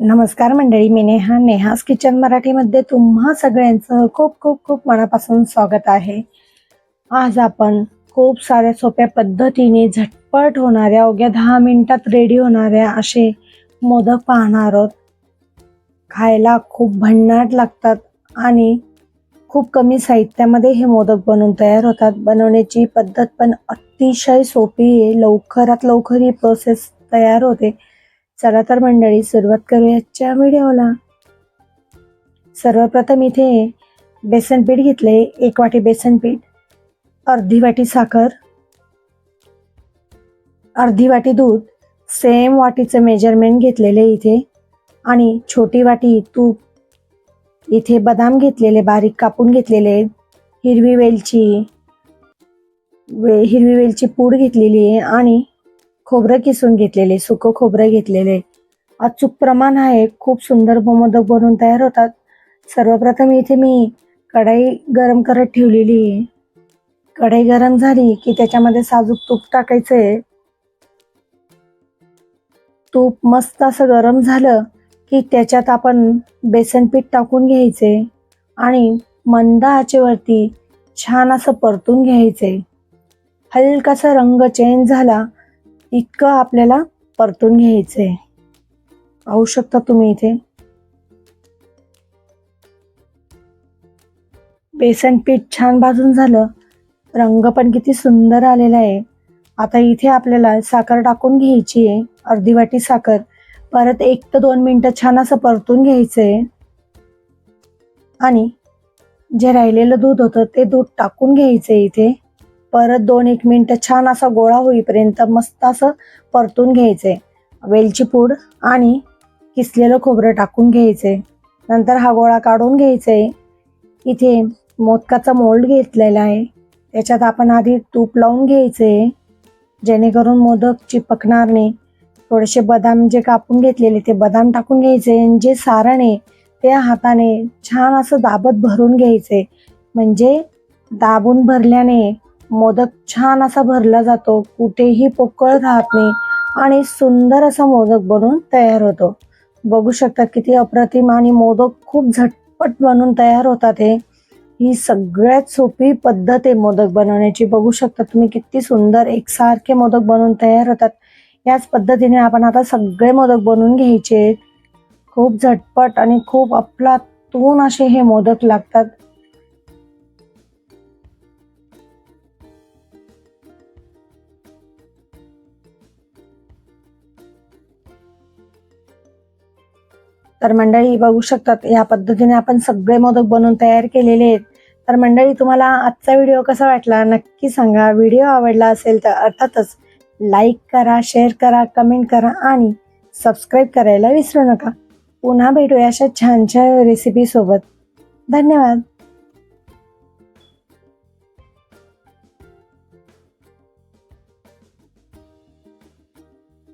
नमस्कार मंडळी मी नेहा. नेहास किचन मराठीमध्ये तुम्हा सगळ्यांचं खूप खूप खूप मनापासून स्वागत आहे. आज आपण खूप साऱ्या सोप्या पद्धतीने झटपट होणाऱ्या अवघ्या दहा मिनिटात रेडी होणाऱ्या असे मोदक पाहणार आहोत. खायला खूप भन्नाट लागतात आणि खूप कमी साहित्यामध्ये हे मोदक बनवून तयार होतात. बनवण्याची पद्धत पण अतिशय सोपी आहे. लवकरात लवकर ही प्रोसेस तयार होते. चला तर मंडळी सुरुवात करूयाच्या व्हिडिओला. सर्वप्रथम इथे बेसन पीठ घेतले एक वाटी बेसन पीठ अर्धी वाटी साखर अर्धी वाटी दूध सेम वाटीचं मेजरमेंट घेतलेले इथे आणि छोटी वाटी तूप इथे बदाम घेतलेले बारीक कापून घेतलेले हिरवी वेलची वे हिरवी वेलची पूड घेतलेली आहे आणि खोबरं किसून घेतलेले सुकं खोबरं घेतलेले. अचूक प्रमाण आहे. खूप सुंदर मोदक बनवून तयार होतात. सर्वप्रथम इथे मी कढाई गरम करत ठेवलेली आहे. कढाई गरम झाली की त्याच्यामध्ये साजूक तूप टाकायचं आहे तूप मस्त असं गरम झालं की त्याच्यात आपण बेसन पीठ टाकून घ्यायचे आणि मंद आचेवरती छान असं परतून घ्यायचे हलकासा रंग चेंज झाला इतकं आपल्याला परतून घ्यायचंय. पाहू शकता तुम्ही इथे. बेसन पीठ छान भाजून झालं. रंग पण किती सुंदर आलेला आहे. आता इथे आपल्याला साखर टाकून घ्यायची आहे. अर्धी वाटी साखर. परत एक ते दोन मिनटं छान असं परतून घ्यायचंय. आणि जे राहिलेलं दूध होतं ते दूध टाकून घ्यायचंय इथे. परत दोन एक मिनटं छान असा गोळा होईपर्यंत मस्त असं परतून घ्यायचंय वेलची पूड आणि किसलेलं खोबरं टाकून घ्यायचंय नंतर हा गोळा काढून घ्यायचंय इथे मोदकाचा मोल्ड घेतलेला आहे. त्याच्यात आपण आधी तूप लावून घ्यायचे. जेणेकरून मोदक चिपकणार नाही. थोडेसे बदाम जे कापून घेतलेले ते बदाम टाकून घ्यायचे. आणि जे सारण आहे ते हाताने छान असं दाबत भरून घ्यायचे. म्हणजे दाबून भरल्याने मोदक छान असा भरला जातो कुठेही पोकळ राहत नाही आणि सुंदर असा मोदक बनून तयार होतो. बघू शकता किती अप्रतिम आणि मोदक खूप झटपट बनून तयार होतात हे. ही सगळ्यात सोपी पद्धत आहे मोदक बनवण्याची. बघू शकता तुम्ही किती सुंदर एकसारखे मोदक बनवून तयार होतात. याच पद्धतीने आपण आता सगळे मोदक बनवून घ्यायचे खूप झटपट आणि खूप अफलातून असे हे मोदक लागतात. तर मंडळी बघू शकतात या पद्धतीने आपण सगळे मोदक बनवून तयार केलेले आहेत. तर मंडळी तुम्हाला आजचा व्हिडिओ कसा वाटला? नक्की सांगा. व्हिडिओ आवडला असेल तर अर्थातच लाईक करा शेअर करा कमेंट करा आणि सबस्क्राईब करायला विसरू नका. पुन्हा भेटूया अशा छान छान रेसिपीसोबत धन्यवाद.